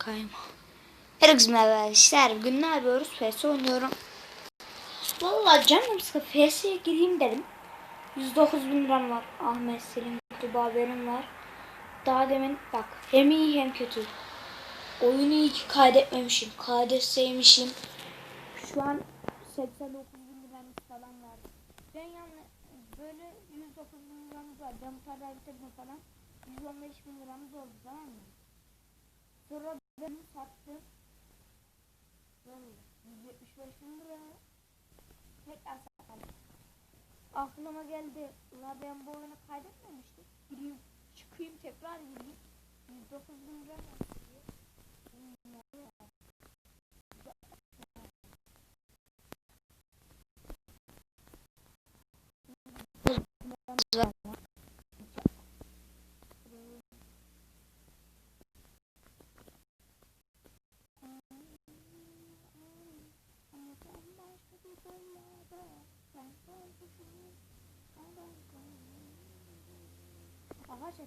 kayma. Herkese merhaba arkadaşlar. Bugün ne yapıyoruz? PS oynuyorum. Vallahi canım sıkı PS'ye gireyim dedim. 109 bin liram var. Ahmet Selim bir haberim var. Daha demin bak hem iyi hem kötü. Oyunu iyi ki kaydetmemişim. Kaydetseymişim. Şu an 89 bin liramız falan var. Ben yani böyle 109 bin liramız var. Ben kadar bitirdim falan. 115 bin liramız oldu tamam mı? Sonra ben sattım. Böyle 175 bin lira. Tekrar sattım. Aklıma geldi. Ulan ben bu oyunu kaydetmemiştim. Gireyim, çıkayım tekrar gireyim. 109 bin lira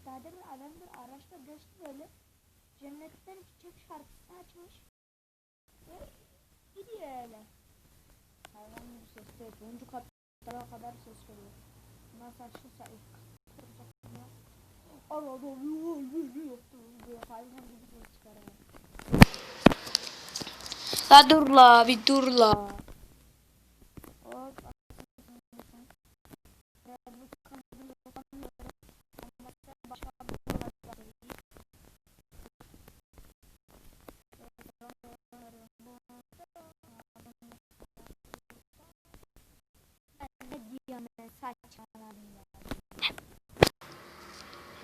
Daha demin adam bir araçla geçti böyle. Cennetten çiçek şarkısını açmış. Ve gidiyor öyle. Hayvan gibi ses değil. Boncu katlara kadar ses geliyor. Nasıl açılsa ilk. Allah Allah yoktu diye hayvan gibi ses çıkarıyor. La dur la bir dur la.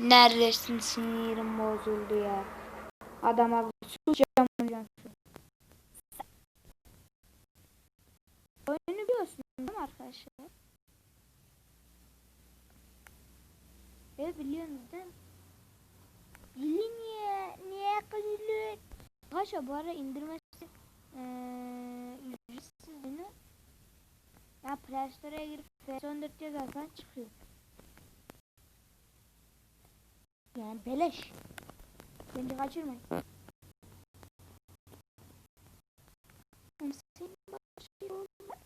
Neredesin sinirim bozuldu ya. Adam abi susacağım hocam. Oyunu biliyorsun değil mi arkadaşlar? Evet biliyorsunuz değil mi? Bilin niye? Kızılır? Arkadaşlar bu ara indirmesi eee ücretsiz değil mi? Ya Play Store'a girip PS14 yazarsan çıkıyor. Yani beleş. Bence kaçırmayın. Ama senin başka yolun var.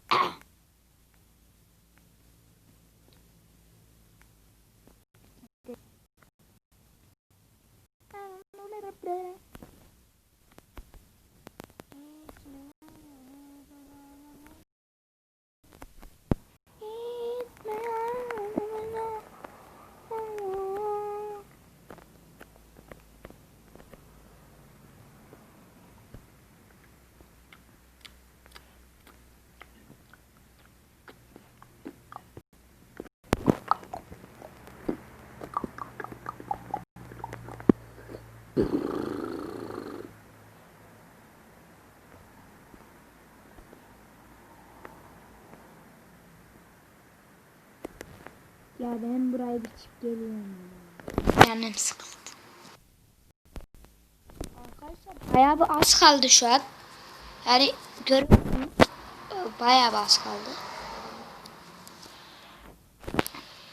Ya ben burayı bir çık geliyorum. Canım sıkıldı. Arkadaşlar bayağı bir az kaldı şu an. Yani görüyorsunuz. Bayağı bir az kaldı.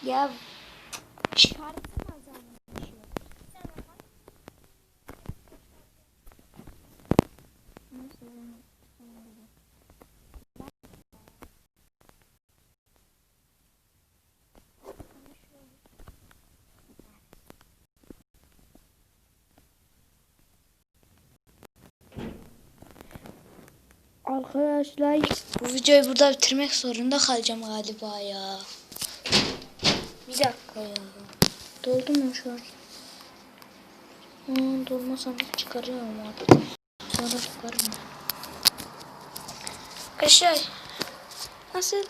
Ya şarkı Arkadaşlar bu videoyu burada bitirmek zorunda kalacağım galiba ya. Bir dakika ya. Doldu mu şu an? Hmm, dolmasam çıkarıyorum artık. Sonra çıkarım. Arkadaşlar nasıl?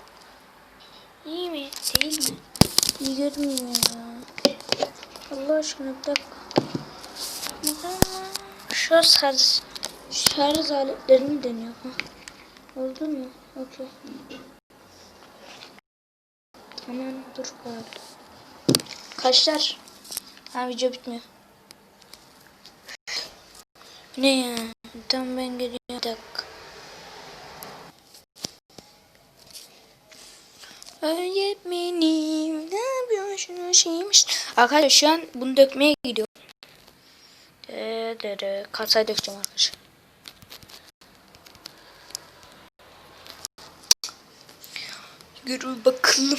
İyi mi? Değil mi? İyi görünmüyor ya. Allah aşkına bir dakika. Şu şarj, şarj aletlerini deniyor. Ha. Oldu mu? Okey. Tamam dur bari. Kaçlar? Ha video bitmiyor. Ne ya? Tamam ben geliyorum. Bir dakika. Öğretmenim ne yapıyorsun şeymiş. Arkadaşlar şu an bunu dökmeye gidiyorum. Kasayı dökeceğim arkadaşlar. Yürü bakalım.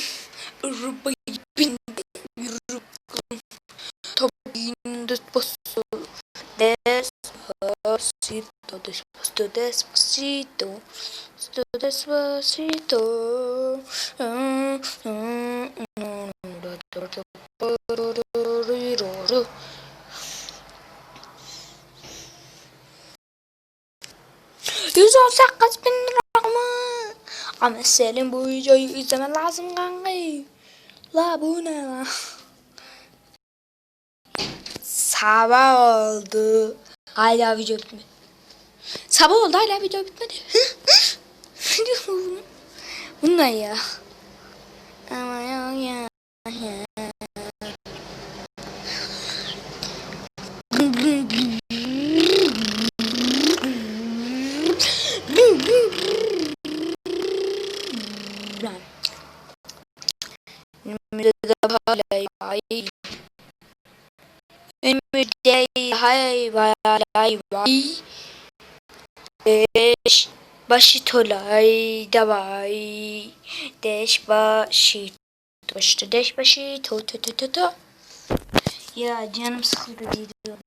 Arabaya bindi. Yürü bakalım. Tabiinde basso. Despacito, despacito, despacito. Despacito, despacito. Yüz on sekiz bin? Ama senin bu videoyu izlemen lazım kanka. La bu ne la? Sabah oldu. Hala video bitmedi. Sabah oldu hala video bitmedi. Bu ne ya? Ama yok ya. Önümüzde balay vay. Önümüzde hay vay. Deş başı tolay davay. Deş başı Başta deş başı to to to to to. Ya canım sıkıldı diyorum.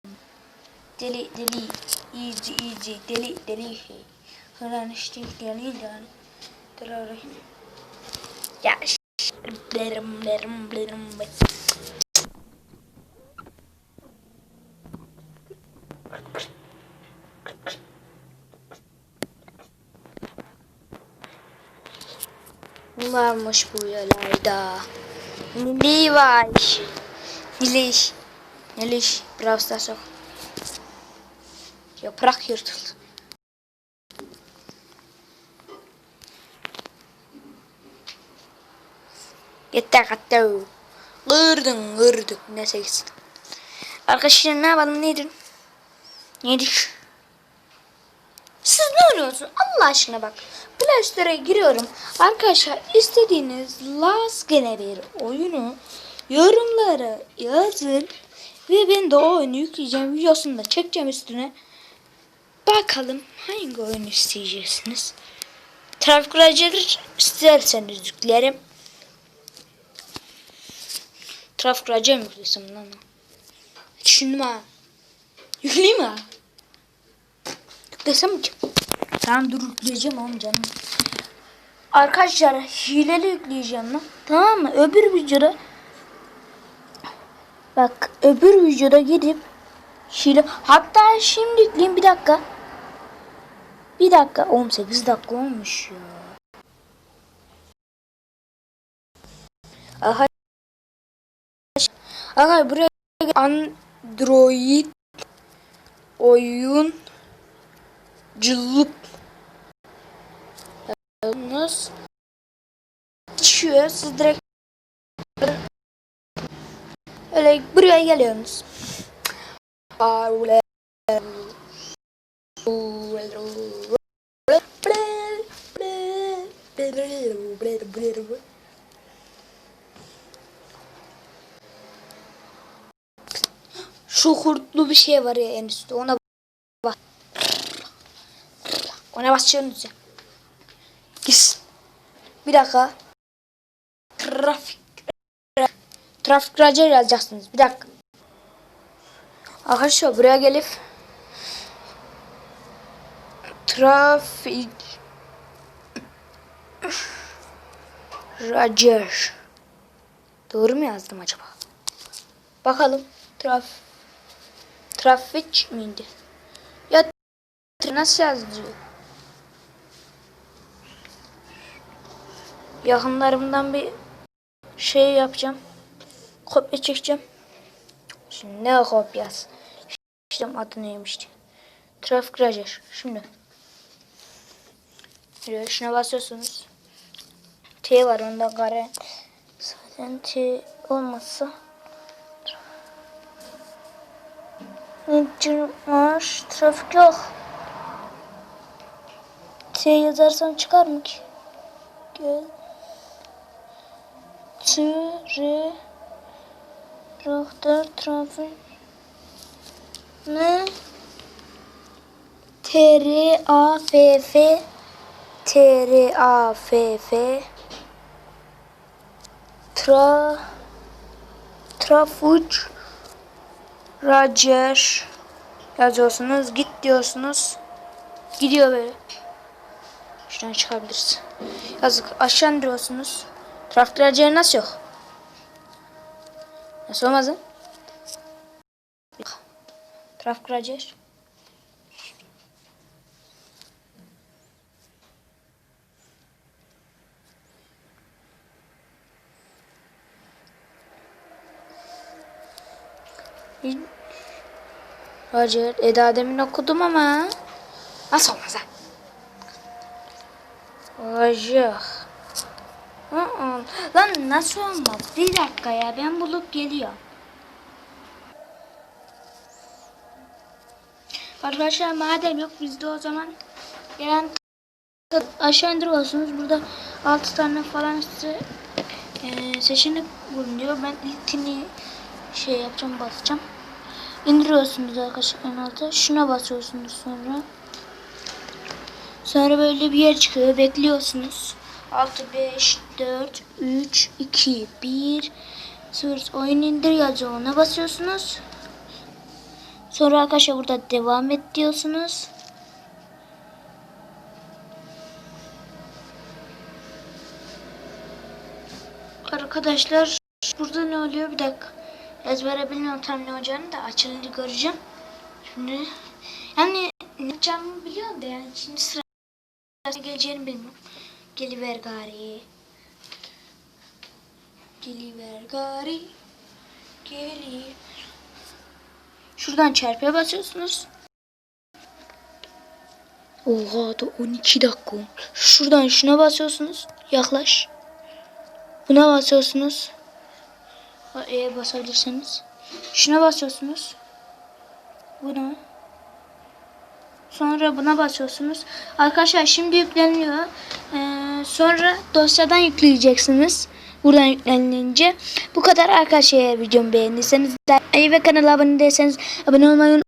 Deli deli easy easy deli deli Hıran işte deli deli. Deli. Ya Blerim blerim blerim. Varmış bu yalarda? Nili var. Niliş. Niliş. Brawl Stars yok. Yaprak yırtıldı. Yeter hatta. Kırdın kırdık. Neyse gitsin. Arkadaşlar ne yapalım nedir? Nedir? Siz ne oynuyorsunuz? Allah aşkına bak. Play giriyorum. Arkadaşlar istediğiniz Last gene bir oyunu yorumlara yazın. Ve ben de o oyunu yükleyeceğim. Videosunu da çekeceğim üstüne. Bakalım hangi oyunu isteyeceksiniz. Trafik Ranger isterseniz yüklerim. Trafik Ranger mi yüklesem lan? Düşündüm ha. Yükleyeyim mi ha? Yüklesem mi ki? Tamam dur yükleyeceğim oğlum canım. Arkadaşlar hileli yükleyeceğim lan. Tamam mı? Öbür videoda Bak öbür videoda gidip hile hatta şimdi yükleyeyim bir dakika. Bir dakika 18 dakika olmuş ya. Aha Arkadaşlar buraya Android oyun cılıp Yalnız düşüyor. Siz direkt öyle buraya geliyorsunuz. Şu kurtlu bir şey var ya en üstte ona bak. Ona basıyorsunuz ya. Gis. Bir dakika. Trafik. Trafik racer yazacaksınız. Bir dakika. Arkadaşlar buraya gelip trafik racer doğru mu yazdım acaba? Bakalım. Traf trafik miydi? Ya nasıl yazıyor? yakınlarımdan bir şey yapacağım. Kopya çekeceğim. Şimdi ne kopyası? İşte adı neymişti? Trafik Racer. Şimdi. Şuraya şuna basıyorsunuz. T var onda kare. Zaten T olmazsa var? Trafik yok. T yazarsam çıkar mı ki? Gel. Türe Rahtar trafik ne T R A F F T A F F Tra Trafuc Roger yazıyorsunuz. Git diyorsunuz. Gidiyor böyle. Şuradan çıkabiliriz. Yazık aşağı indiriyorsunuz. Trafik Roger nasıl yok? Nasıl olmaz lan? Trafik Roger. Roger, Eda demin okudum ama. Nasıl olmaz ha? Roger. Aa, Lan nasıl olmaz? Bir dakika ya ben bulup geliyorum. Arkadaşlar madem yok bizde o zaman gelen aşağı indiriyorsunuz. Burada 6 tane falan size e, seçenek bulunuyor. Ben ilkini şey yapacağım basacağım. İndiriyorsunuz arkadaşlar en alta. Şuna basıyorsunuz sonra. Sonra böyle bir yer çıkıyor. Bekliyorsunuz. 6, 5, 4, 3, 2, 1, 0. Oyun indir yazıyor. Ona basıyorsunuz. Sonra arkadaşlar burada devam et diyorsunuz. Arkadaşlar burada ne oluyor bir dakika. Ezbere bilmiyorum tam ne olacağını da açılınca göreceğim. Şimdi yani ne yapacağımı biliyorum da yani şimdi sıra geleceğini bilmiyorum. Geliver gari. Geliver gari. Geli. Şuradan çarpıya basıyorsunuz. Oha da 12 dakika. Şuradan şuna basıyorsunuz. Yaklaş. Buna basıyorsunuz. E'ye basabilirseniz. Şuna basıyorsunuz. Buna. Sonra buna basıyorsunuz. Arkadaşlar şimdi yükleniyor. Ee, sonra dosyadan yükleyeceksiniz. Buradan yüklenilince. Bu kadar arkadaşlar eğer videomu beğendiyseniz ve kanala abone değilseniz abone olmayı